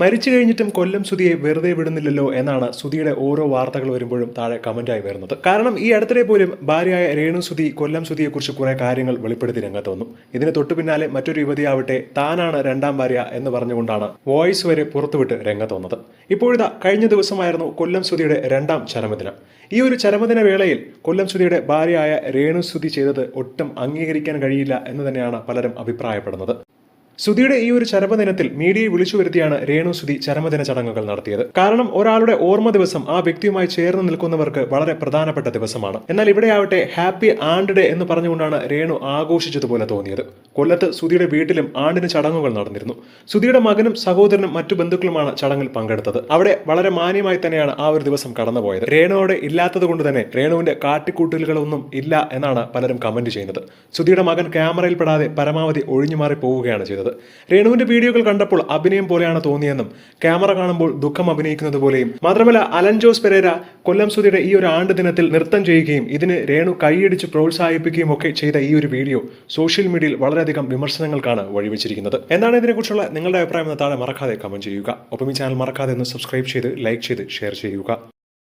മരിച്ചു കഴിഞ്ഞിട്ടും കൊല്ലം സുധിയെ വെറുതെ വിടുന്നില്ലല്ലോ എന്നാണ് സുധിയുടെ ഓരോ വാർത്തകൾ വരുമ്പോഴും താഴെ കമന്റായി വരുന്നത്. കാരണം ഈ അടുത്തിടെ പോലും ഭാര്യയായ രേണു സുധി കൊല്ലം സുധിയെക്കുറിച്ച് കുറെ കാര്യങ്ങൾ വെളിപ്പെടുത്തി രംഗത്ത് വന്നു. ഇതിന് തൊട്ടു പിന്നാലെ മറ്റൊരു യുവതിയാവട്ടെ താനാണ് രണ്ടാം ഭാര്യ എന്ന് പറഞ്ഞുകൊണ്ടാണ് വോയിസ് വരെ പുറത്തുവിട്ട് രംഗത്ത് വന്നത്. ഇപ്പോഴിതാ കഴിഞ്ഞ ദിവസമായിരുന്നു കൊല്ലം സുധിയുടെ രണ്ടാം ചരമദിനം. ഈ ഒരു ചരമദിന വേളയിൽ കൊല്ലം സുധിയുടെ ഭാര്യയായ രേണു സുധി ചെയ്തത് ഒട്ടും അംഗീകരിക്കാൻ കഴിയില്ല എന്ന് തന്നെയാണ് പലരും അഭിപ്രായപ്പെടുന്നത്. സുധിയുടെ ഈ ഒരു ചരമദിനത്തിൽ മീഡിയയെ വിളിച്ചു വരുത്തിയാണ് രേണു സുധി ചരമദിന ചടങ്ങുകൾ നടത്തിയത്. കാരണം ഒരാളുടെ ഓർമ്മ ദിവസം ആ വ്യക്തിയുമായി ചേർന്ന് നിൽക്കുന്നവർക്ക് വളരെ പ്രധാനപ്പെട്ട ദിവസമാണ്. എന്നാൽ ഇവിടെ ആവട്ടെ ഹാപ്പി ആണ്ട് ഡേ എന്ന് പറഞ്ഞുകൊണ്ടാണ് രേണു ആഘോഷിച്ചതുപോലെ തോന്നിയത്. കൊല്ലത്ത് സുധിയുടെ വീട്ടിലും ആണ്ടിന് ചടങ്ങുകൾ നടന്നിരുന്നു. സുധിയുടെ മകനും സഹോദരനും മറ്റു ബന്ധുക്കളുമാണ് ചടങ്ങിൽ പങ്കെടുത്തത്. അവിടെ വളരെ മാന്യമായി തന്നെയാണ് ആ ഒരു ദിവസം കടന്നുപോയത്. രേണുവോടെ ഇല്ലാത്തത് കൊണ്ട് തന്നെ രേണുവിന്റെ കാട്ടിക്കൂട്ടലുകളൊന്നും ഇല്ല എന്നാണ് പലരും കമന്റ് ചെയ്യുന്നത്. സുധിയുടെ മകൻ ക്യാമറയിൽ പെടാതെ പരമാവധി ഒഴിഞ്ഞുമാറി പോവുകയാണ് ചെയ്തത്. രേണുവിന്റെ വീഡിയോകൾ കണ്ടപ്പോൾ അഭിനയം പോലെയാണ് തോന്നിയെന്നും ക്യാമറ കാണുമ്പോൾ ദുഃഖം അഭിനയിക്കുന്നത് പോലെയും. മാത്രമല്ല അലൻ ജോസ് പെരേര കൊല്ലം സുധിയുടെ ഈ ഒരു ആണ്ട് ദിനത്തിൽ നൃത്തം ചെയ്യുകയും ഇതിന് രേണു കൈയടിച്ച് പ്രോത്സാഹിപ്പിക്കുകയും ഒക്കെ ചെയ്ത ഈ ഒരു വീഡിയോ സോഷ്യൽ മീഡിയയിൽ വളരെയധികം വിമർശനങ്ങൾക്കാണ് വഴിവെച്ചിരിക്കുന്നത്. എന്താണ് ഇതിനെക്കുറിച്ചുള്ള നിങ്ങളുടെ അഭിപ്രായം താഴെ മറക്കാതെ കമന്റ് ചെയ്യുക. ഒപ്പം ഈ ചാനൽ മറക്കാതെ ഒന്ന് സബ്സ്ക്രൈബ് ചെയ്ത് ലൈക്ക് ചെയ്ത് ഷെയർ ചെയ്യുക.